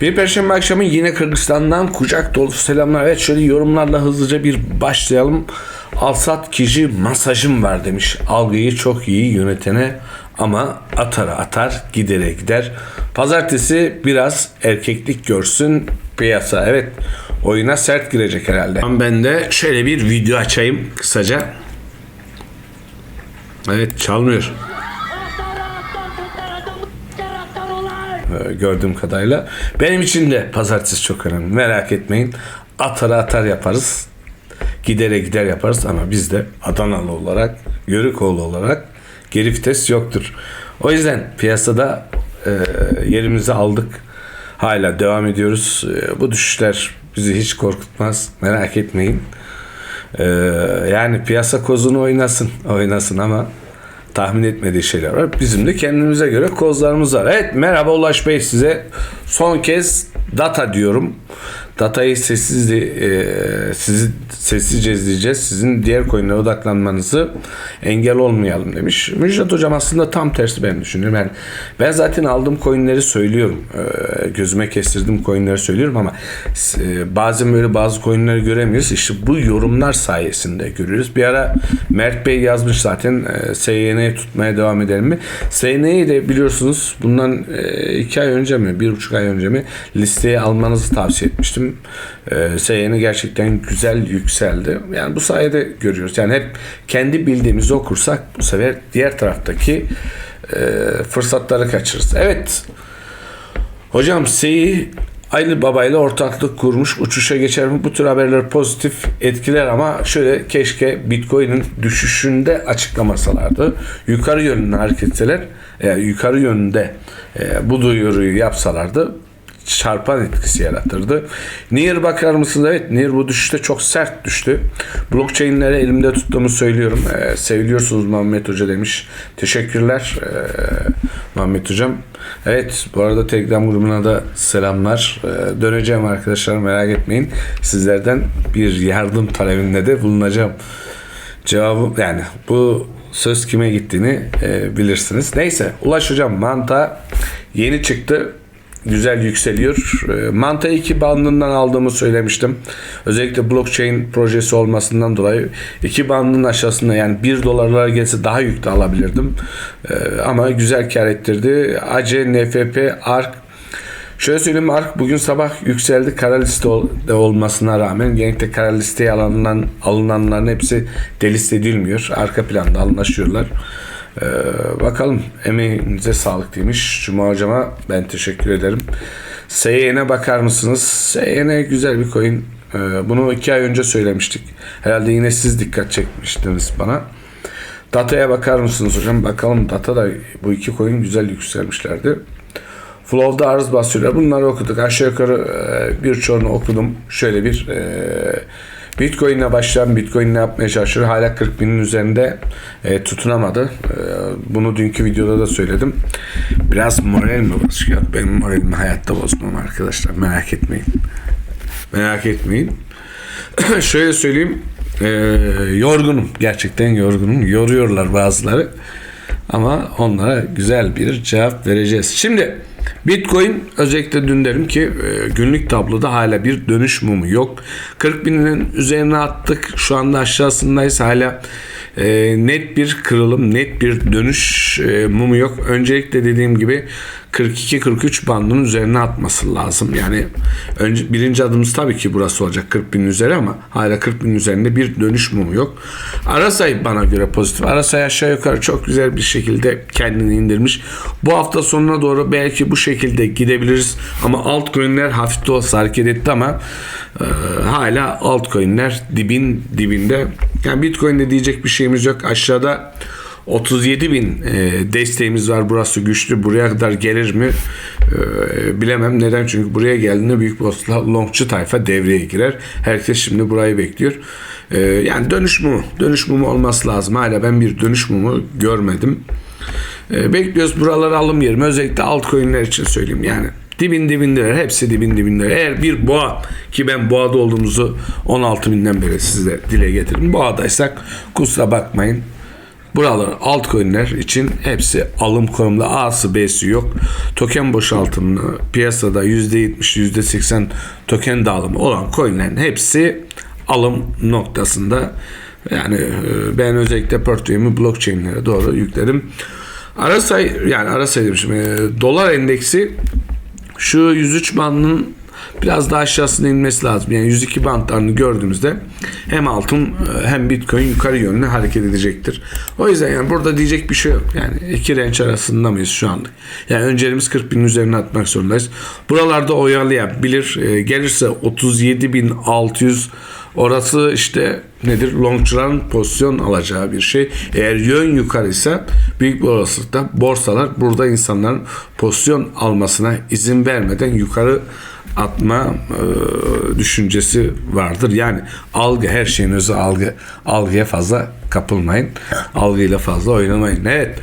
Bir perşembe akşamı yine Kırgızistan'dan kucak dolusu selamlar. Evet şöyle yorumlarla hızlıca bir başlayalım. Alsat kişi masajım var demiş. Algıyı çok iyi yönetene ama atara atar gidere gider. Pazartesi biraz erkeklik görsün piyasa. Evet oyuna sert girecek herhalde. Ben de şöyle bir video açayım kısaca. Evet çalmıyor. Gördüğüm kadarıyla. Benim için de pazartesi çok önemli. Merak etmeyin. Atar atar yaparız. Gidere gider yaparız ama biz de Adanalı olarak, Yörükoğlu olarak geri vites yoktur. O yüzden piyasada e, yerimizi aldık. Hala devam ediyoruz. E, bu düşüşler bizi hiç korkutmaz. Merak etmeyin. E, yani piyasa kozunu oynasın. Oynasın ama tahmin etmediği şeyler var. Bizim de kendimize göre kozlarımız var. Evet merhaba Ulaş Bey size son kez data diyorum. Datayı sessiz e, sizi sessizce izleyeceğiz. Sizin diğer coinlere odaklanmanızı engel olmayalım demiş. Müjdat hocam aslında tam tersi ben düşünüyorum. Yani ben zaten aldığım coinleri söylüyorum. E, gözüme kestirdiğim coinleri söylüyorum ama e, bazen böyle bazı coinleri göremiyoruz. İşte bu yorumlar sayesinde görüyoruz. Bir ara Mert Bey yazmış zaten e, SYN'yi tutmaya devam edelim mi? SYN'yi de biliyorsunuz bundan e, iki ay önce mi bir buçuk ay önce mi listeye almanızı tavsiye etmiştim. E, SYN gerçekten güzel yükseldi. Yani bu sayede görüyoruz. Yani hep kendi bildiğimizi okursak bu sefer diğer taraftaki e, fırsatları kaçırırız. Evet. Hocam Seyi Ali Baba ile ortaklık kurmuş uçuşa geçer mi? Bu tür haberler pozitif etkiler ama şöyle keşke Bitcoin'in düşüşünde açıklamasalardı. Yukarı yönlü hareket etseler, e, yukarı yönde e, bu duyuruyu yapsalardı çarpan etkisi yaratırdı. Near bakar mısınız? Evet Near bu düşüşte çok sert düştü. Blockchain'leri elimde tuttuğumu söylüyorum. Ee, seviliyorsunuz Muhammed Hoca demiş. Teşekkürler ee, Muhammed Hocam. Evet bu arada Telegram grubuna da selamlar. Ee, döneceğim arkadaşlar merak etmeyin. Sizlerden bir yardım talebinde de bulunacağım. Cevabı yani bu söz kime gittiğini e, bilirsiniz. Neyse Ulaş Hocam manta yeni çıktı güzel yükseliyor. E, Manta 2 bandından aldığımı söylemiştim. Özellikle blockchain projesi olmasından dolayı 2 bandının aşağısında yani 1 dolarlara gelse daha yükte alabilirdim. E, ama güzel kar ettirdi. AC, NFP, ARK Şöyle söyleyeyim ARK bugün sabah yükseldi kara liste olmasına rağmen genellikle kara listeye alınan, alınanların hepsi delist edilmiyor. Arka planda anlaşıyorlar. Ee, bakalım emeğinize sağlık demiş. Cuma hocama ben teşekkür ederim. SYN'e bakar mısınız? SYN güzel bir coin. Ee, bunu iki ay önce söylemiştik. Herhalde yine siz dikkat çekmiştiniz bana. Data'ya bakar mısınız hocam? Bakalım data da bu iki coin güzel yükselmişlerdi. Flow'da arz basıyorlar. Bunları okuduk. Aşağı yukarı e, birçoğunu okudum. Şöyle bir e, Bitcoin'le başlayan Bitcoin ne yapmaya çalışıyor? Hala 40 binin üzerinde e, tutunamadı. E, bunu dünkü videoda da söyledim. Biraz moral mi bozuyor? Benim moralimi hayatta bozmam arkadaşlar. Merak etmeyin. Merak etmeyin. Şöyle söyleyeyim. E, yorgunum. Gerçekten yorgunum. Yoruyorlar bazıları. Ama onlara güzel bir cevap vereceğiz. Şimdi Bitcoin özellikle dün derim ki e, günlük tabloda hala bir dönüş mumu yok. 40 binin üzerine attık. Şu anda aşağısındayız hala e, net bir kırılım, net bir dönüş e, mumu yok. Öncelikle dediğim gibi 42-43 bandının üzerine atması lazım. Yani önce, birinci adımız tabii ki burası olacak 40 bin üzeri ama hala 40 bin üzerinde bir dönüş mumu yok. Arasay bana göre pozitif. Arasay aşağı yukarı çok güzel bir şekilde kendini indirmiş. Bu hafta sonuna doğru belki bu şekilde gidebiliriz. Ama altcoin'ler hafif de olsa hareket etti ama e, hala altcoin'ler dibin dibinde. Yani Bitcoin'de diyecek bir şeyimiz yok. Aşağıda 37 bin e, desteğimiz var. Burası güçlü. Buraya kadar gelir mi e, bilemem. Neden? Çünkü buraya geldiğinde büyük bir longçu tayfa devreye girer. Herkes şimdi burayı bekliyor. E, yani dönüş mumu. Dönüş mumu olması lazım. Hala ben bir dönüş mumu görmedim. E, bekliyoruz. Buraları alım yerime. Özellikle altcoin'ler için söyleyeyim yani. Dibin dibindeler. Hepsi dibin dibindeler. Eğer bir boğa ki ben boğada olduğumuzu 16 binden beri size dile getirdim. Boğadaysak kusura bakmayın Buralar altcoin'ler için hepsi alım konumda A'sı B'si yok. Token boşaltımı piyasada %70 %80 token dağılımı olan coin'lerin hepsi alım noktasında. Yani e, ben özellikle portföyümü blockchain'lere doğru yükledim. Ara say yani ara say demişim. E, dolar endeksi şu 103 bandının biraz daha aşağısına inmesi lazım. Yani 102 bantlarını gördüğümüzde hem altın hem bitcoin yukarı yönlü hareket edecektir. O yüzden yani burada diyecek bir şey yok. Yani iki renç arasında mıyız şu anlık? Yani önceliğimiz 40 bin üzerine atmak zorundayız. Buralarda oyalayabilir. E, gelirse 37.600 Orası işte nedir? Longçuların pozisyon alacağı bir şey. Eğer yön yukarıysa büyük bir olasılıkla borsalar burada insanların pozisyon almasına izin vermeden yukarı atma e, düşüncesi vardır. Yani algı her şeyin özü algı. Algıya fazla kapılmayın. Algıyla fazla oynamayın. Evet.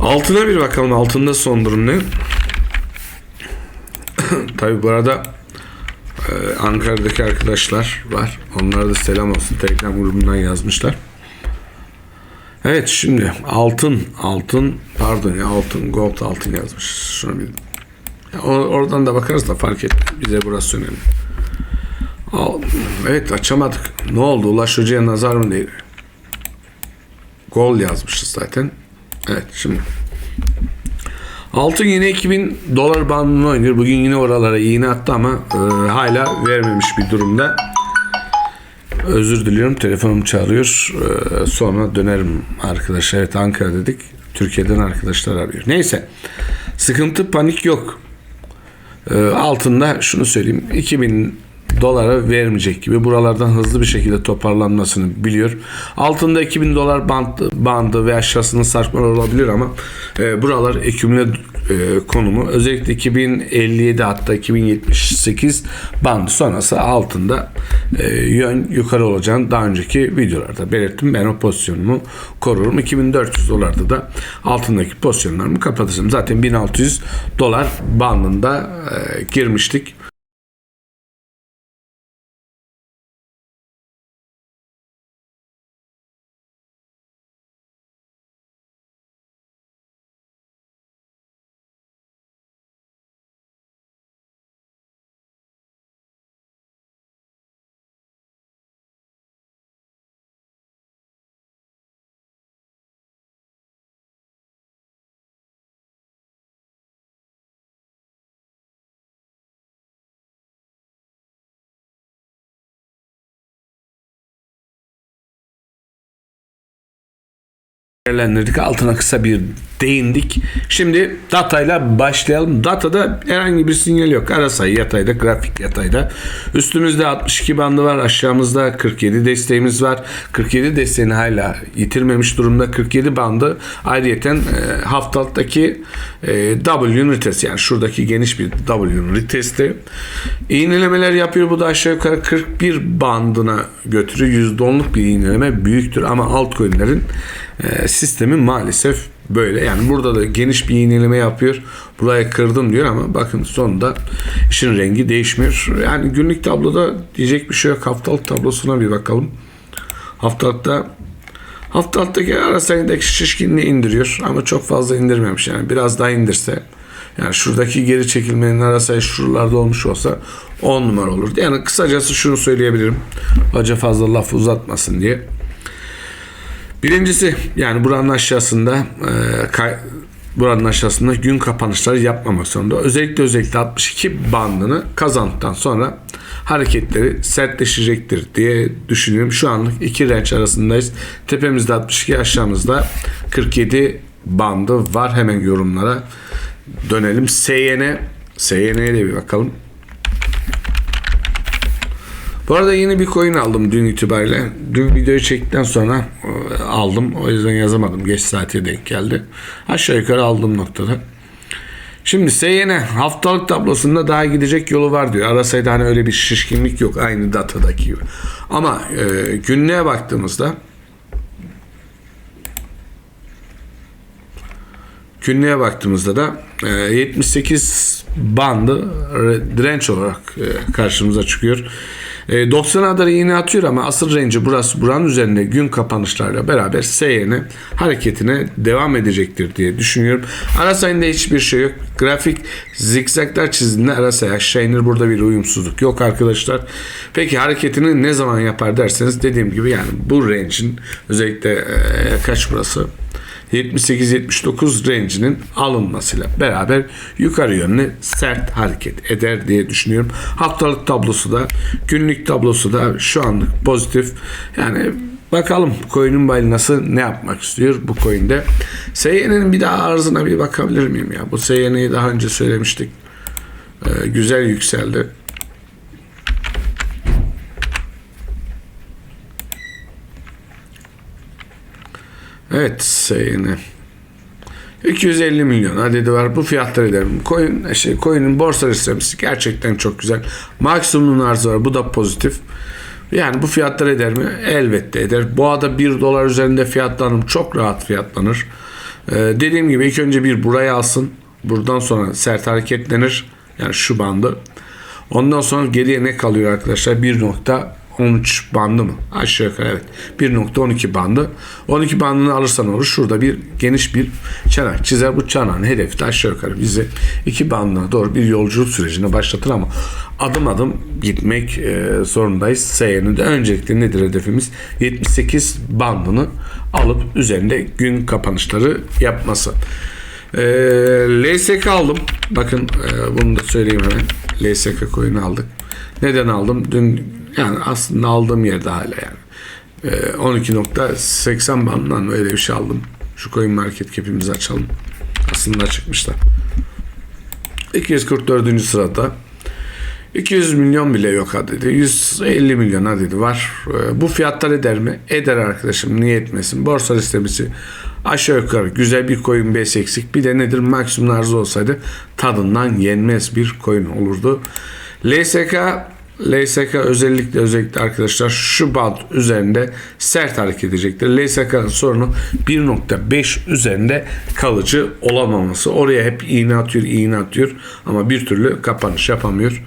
Altına bir bakalım. Altında son durum ne? Tabi bu arada ee, Ankara'daki arkadaşlar var. Onlara da selam olsun. Telegram grubundan yazmışlar. Evet şimdi altın altın pardon ya altın gold altın yazmış. Şunu bir oradan da bakarız da fark et. Bize burası önemli. Al, evet açamadık. Ne oldu? Ulaş Hoca'ya nazar mı değil? Gol yazmışız zaten. Evet şimdi Altın yine 2000 dolar bandını oynuyor. Bugün yine oralara iğne attı ama e, hala vermemiş bir durumda. Özür diliyorum. Telefonum çağırıyor. E, sonra dönerim arkadaşlar. Evet Ankara dedik. Türkiye'den arkadaşlar arıyor. Neyse. Sıkıntı panik yok. E, altında şunu söyleyeyim. 2000 dolara vermeyecek gibi buralardan hızlı bir şekilde toparlanmasını biliyor. Altında 2000 dolar bandı, bandı ve aşağısında sarkmalar olabilir ama e, buralar ekümle e, konumu özellikle 2057 hatta 2078 bandı sonrası altında e, yön yukarı olacağını daha önceki videolarda belirttim. Ben o pozisyonumu korurum. 2400 dolarda da altındaki pozisyonlarımı kapatacağım. Zaten 1600 dolar bandında e, girmiştik. Değerlendirdik. Altına kısa bir değindik. Şimdi datayla başlayalım. Datada herhangi bir sinyal yok. Ara sayı yatayda, grafik yatayda. Üstümüzde 62 bandı var. Aşağımızda 47 desteğimiz var. 47 desteğini hala yitirmemiş durumda. 47 bandı ayrıyeten e, haftalıktaki e, W'nun retesti yani şuradaki geniş bir W'nun retesti. İğnelemeler yapıyor. Bu da aşağı yukarı 41 bandına götürüyor. %10'luk bir iğneleme büyüktür ama altcoin'lerin e, sistemi maalesef böyle. Yani burada da geniş bir iğneleme yapıyor. Buraya kırdım diyor ama bakın sonunda işin rengi değişmiyor. Yani günlük tabloda diyecek bir şey yok. Haftalık tablosuna bir bakalım. Haftalıkta haftalıktaki ara sayındaki şişkinliği indiriyor ama çok fazla indirmemiş. Yani biraz daha indirse yani şuradaki geri çekilmenin arasayı şuralarda olmuş olsa 10 numara olurdu. Yani kısacası şunu söyleyebilirim. Hoca fazla laf uzatmasın diye. Birincisi yani buranın aşağısında e, kay, buranın aşağısında gün kapanışları yapmamak zorunda. Özellikle özellikle 62 bandını kazandıktan sonra hareketleri sertleşecektir diye düşünüyorum. Şu anlık iki renç arasındayız. Tepemizde 62 aşağımızda 47 bandı var. Hemen yorumlara dönelim. SYN SYN'ye de bir bakalım. Bu arada yeni bir coin aldım dün itibariyle. Dün videoyu çektikten sonra e, aldım. O yüzden yazamadım. Geç saate denk geldi. Aşağı yukarı aldığım noktada. Şimdi SYN haftalık tablosunda daha gidecek yolu var diyor. Arasaydı hani öyle bir şişkinlik yok aynı datadaki gibi. Ama e, günlüğe baktığımızda günlüğe baktığımızda da e, 78 bandı direnç olarak e, karşımıza çıkıyor. E, 90'a kadar iğne atıyor ama asıl range'i burası buranın üzerinde gün kapanışlarla beraber SYN hareketine devam edecektir diye düşünüyorum. Arasay'ında hiçbir şey yok. Grafik zikzaklar çizdiğinde Arasay aşağı inir. Burada bir uyumsuzluk yok arkadaşlar. Peki hareketini ne zaman yapar derseniz dediğim gibi yani bu range'in özellikle e, kaç burası? 78-79 range'inin alınmasıyla beraber yukarı yönlü sert hareket eder diye düşünüyorum. Haftalık tablosu da günlük tablosu da şu anlık pozitif. Yani bakalım coin'in balinası ne yapmak istiyor bu coin'de. SYN'in bir daha arzına bir bakabilir miyim ya? Bu SYN'yi daha önce söylemiştik. Ee, güzel yükseldi. Evet SYN. 250 milyon adedi var. Bu fiyatlar ederim. Coin, şey, coin'in borsa listesi gerçekten çok güzel. Maksimum arzı var. Bu da pozitif. Yani bu fiyatlar eder mi? Elbette eder. Boğada 1 dolar üzerinde fiyatlanır. Çok rahat fiyatlanır. Ee, dediğim gibi ilk önce bir buraya alsın. Buradan sonra sert hareketlenir. Yani şu bandı. Ondan sonra geriye ne kalıyor arkadaşlar? 1.13 bandı mı? Aşağı yukarı evet. 1.12 bandı. 12 bandını alırsan olur. Şurada bir geniş bir çanak çizer. Bu çanağın hedefi de aşağı yukarı bizi iki bandına doğru bir yolculuk sürecine başlatır ama adım adım gitmek e, zorundayız. SY'nin de öncelikle nedir hedefimiz? 78 bandını alıp üzerinde gün kapanışları yapması. E, LSK aldım. Bakın e, bunu da söyleyeyim hemen. LSK coin'i aldık. Neden aldım? Dün yani aslında aldığım yerde hala yani. E, 12.80 bandından öyle bir şey aldım. Şu coin market cap'imizi açalım. Aslında çıkmışlar. 244. sırada 200 milyon bile yok adedi. 150 milyon adedi var. Ee, Bu fiyatlar eder mi? Eder arkadaşım. Niye etmesin? Borsa listesi aşağı yukarı güzel bir coin base eksik. Bir de nedir? Maksimum arzu olsaydı tadından yenmez bir coin olurdu. LSK LSK özellikle özellikle arkadaşlar şu band üzerinde sert hareket edecektir. LSK'nın sorunu 1.5 üzerinde kalıcı olamaması. Oraya hep iğne atıyor, iğne atıyor ama bir türlü kapanış yapamıyor.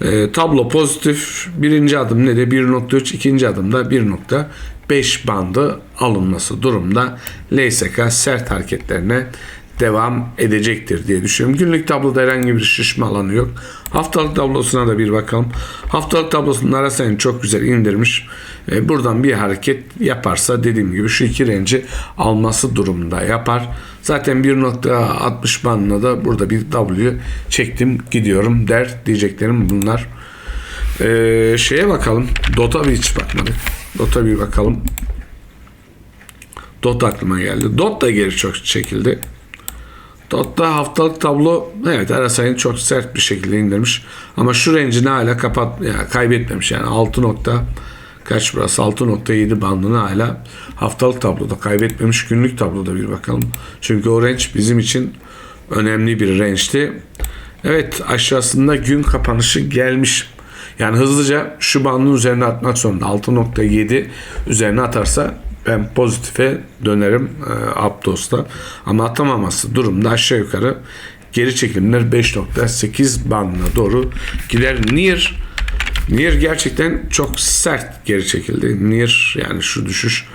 E, tablo pozitif. Birinci adım ne de 1.3, ikinci adımda 1.5 bandı alınması durumda LSK sert hareketlerine devam edecektir diye düşünüyorum. Günlük tabloda herhangi bir şişme alanı yok. Haftalık tablosuna da bir bakalım. Haftalık tablosunun arasını çok güzel indirmiş. E, buradan bir hareket yaparsa dediğim gibi şu iki renci alması durumunda yapar. Zaten 1.60 bandına da burada bir W çektim gidiyorum der diyeceklerim bunlar. E, şeye bakalım. Dota bir hiç bakmadık. Dota bir bakalım. Dot aklıma geldi. Dot da geri çok çekildi. Dot'ta haftalık tablo evet Arasay'ın çok sert bir şekilde indirmiş. Ama şu range'ini hala kapat yani kaybetmemiş. Yani 6 nokta kaç burası 6.7 bandını hala haftalık tabloda kaybetmemiş. Günlük tabloda bir bakalım. Çünkü o range bizim için önemli bir range'ti. Evet aşağısında gün kapanışı gelmiş. Yani hızlıca şu bandın üzerine atmak zorunda. 6.7 üzerine atarsa ben pozitife dönerim e, Aptos'ta. Ama atamaması durumda aşağı yukarı geri çekimler 5.8 bandına doğru gider. Nier Nier gerçekten çok sert geri çekildi. Nier yani şu düşüş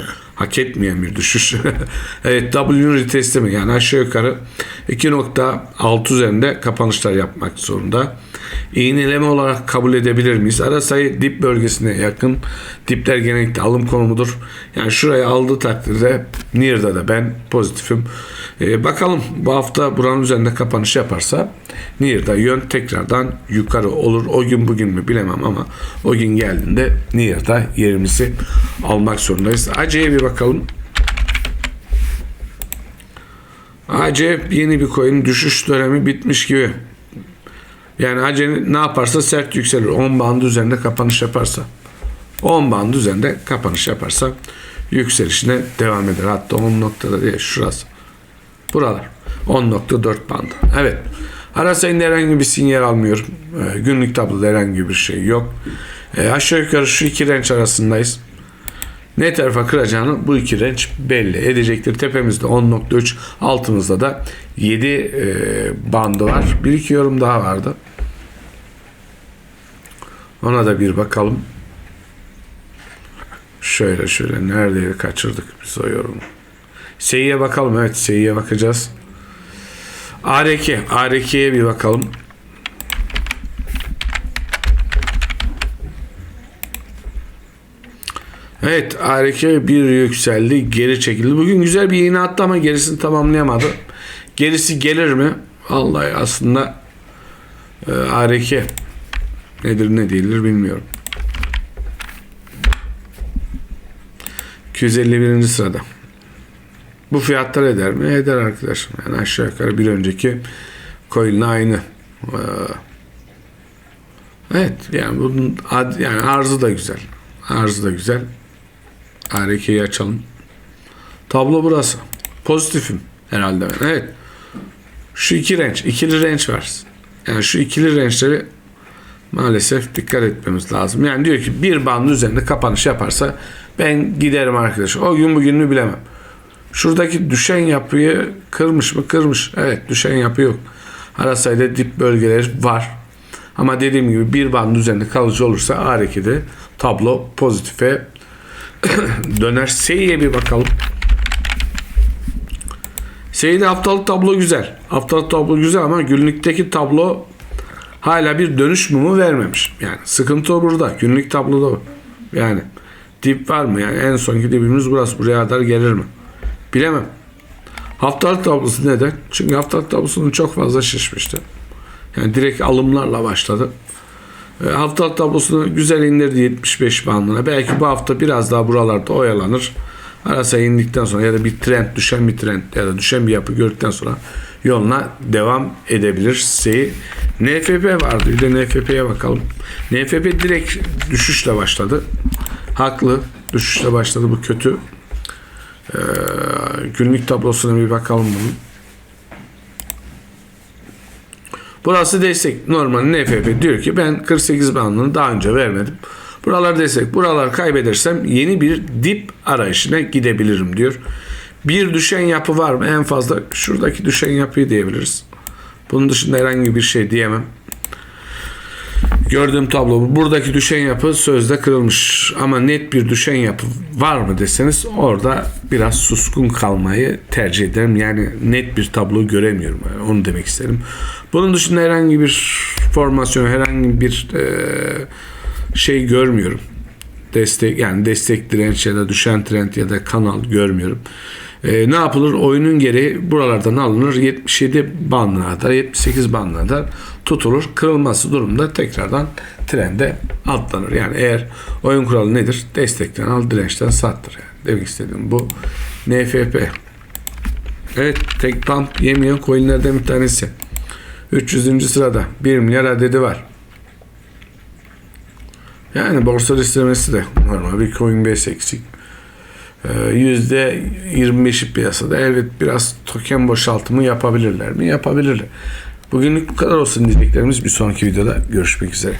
hak etmeyen bir düşüş. evet W retesti mi? Yani aşağı yukarı 2.6 üzerinde kapanışlar yapmak zorunda. İğneleme olarak kabul edebilir miyiz? Ara sayı dip bölgesine yakın. Dipler genellikle alım konumudur. Yani şuraya aldığı takdirde Nier'da da ben pozitifim. Ee, bakalım bu hafta buranın üzerinde kapanış yaparsa Nier'da yön tekrardan yukarı olur. O gün bugün mü bilemem ama o gün geldiğinde Nier'da yerimizi almak zorundayız. Acı'ya bir bakalım. AC yeni bir coin düşüş dönemi bitmiş gibi. Yani AC ne yaparsa sert yükselir. 10 bandı üzerinde kapanış yaparsa. 10 bandı üzerinde kapanış yaparsa yükselişine devam eder. Hatta 10 noktada değil şurası. Buralar. 10.4 bandı. Evet. Ara sayında herhangi bir sinyal almıyorum. Ee, günlük tabloda herhangi bir şey yok. Ee, aşağı yukarı şu iki renç arasındayız. Ne tarafa kıracağını bu iki renç belli edecektir. Tepemizde 10.3 altımızda da 7 e, bandı var. Bir iki yorum daha vardı. Ona da bir bakalım. Şöyle şöyle neredeydi kaçırdık biz o yorumu. Seyiye bakalım evet Seyiye bakacağız. ARK, ARK'ye bir bakalım. Evet ARK bir yükseldi geri çekildi. Bugün güzel bir iğne attı ama gerisini tamamlayamadı. Gerisi gelir mi? Vallahi aslında e, ARK nedir ne değildir bilmiyorum. 251. sırada. Bu fiyatlar eder mi? Eder arkadaşım. Yani aşağı yukarı bir önceki coin'le aynı. Ee, Evet yani bunun ad, yani arzı da güzel. Arzı da güzel. ARK'yi açalım. Tablo burası. Pozitifim herhalde ben. Evet. Şu iki range, ikili range var. Yani şu ikili range'leri maalesef dikkat etmemiz lazım. Yani diyor ki bir bandın üzerinde kapanış yaparsa ben giderim arkadaş. O gün bugününü bilemem. Şuradaki düşen yapıyı kırmış mı? Kırmış. Evet düşen yapı yok. Ara sayıda dip bölgeleri var. Ama dediğim gibi bir band üzerinde kalıcı olursa A2'de tablo pozitife döner. S'ye bir bakalım. S'de haftalık tablo güzel. Haftalık tablo güzel ama günlükteki tablo hala bir dönüş mumu vermemiş. Yani sıkıntı o burada. Günlük tabloda o. Yani dip var mı? Yani en sonki dibimiz burası. Buraya kadar gelir mi? Bilemem. Haftalık tablosu neden? Çünkü haftalık tablosunun çok fazla şişmişti. Yani direkt alımlarla başladı. E, haftalık tablosunu güzel indirdi 75 bandına. Belki bu hafta biraz daha buralarda oyalanır. Arasa indikten sonra ya da bir trend, düşen bir trend ya da düşen bir yapı gördükten sonra yoluna devam edebilir. S'yi NFP vardı. Bir de NFP'ye bakalım. NFP direkt düşüşle başladı. Haklı. Düşüşle başladı. Bu kötü. Ee, günlük tablosuna bir bakalım bunun. Burası destek. Normal NFP diyor ki ben 48 bandını daha önce vermedim. Buralar destek. Buralar kaybedersem yeni bir dip arayışına gidebilirim diyor. Bir düşen yapı var mı? En fazla şuradaki düşen yapıyı diyebiliriz. Bunun dışında herhangi bir şey diyemem. Gördüğüm tablo bu. Buradaki düşen yapı sözde kırılmış. Ama net bir düşen yapı var mı deseniz orada biraz suskun kalmayı tercih ederim. Yani net bir tablo göremiyorum. Yani onu demek isterim. Bunun dışında herhangi bir formasyon, herhangi bir e, şey görmüyorum. Destek yani destek direnç ya da düşen trend ya da kanal görmüyorum. E, ne yapılır? Oyunun gereği buralardan alınır. 77 bandına kadar, 78 bandına kadar tutulur. Kırılması durumda tekrardan trende atlanır. Yani eğer oyun kuralı nedir? Destekten al, dirençten sattır. Yani. Demek istediğim bu. NFP. Evet, tek pump yemeyen coinlerden bir tanesi. 300. sırada 1 milyar adedi var. Yani borsa listlemesi de normal bir Coinbase eksik. %25'i piyasada evet biraz token boşaltımı yapabilirler mi? Yapabilirler. Bugünlük bu kadar olsun diyeceklerimiz bir sonraki videoda görüşmek üzere.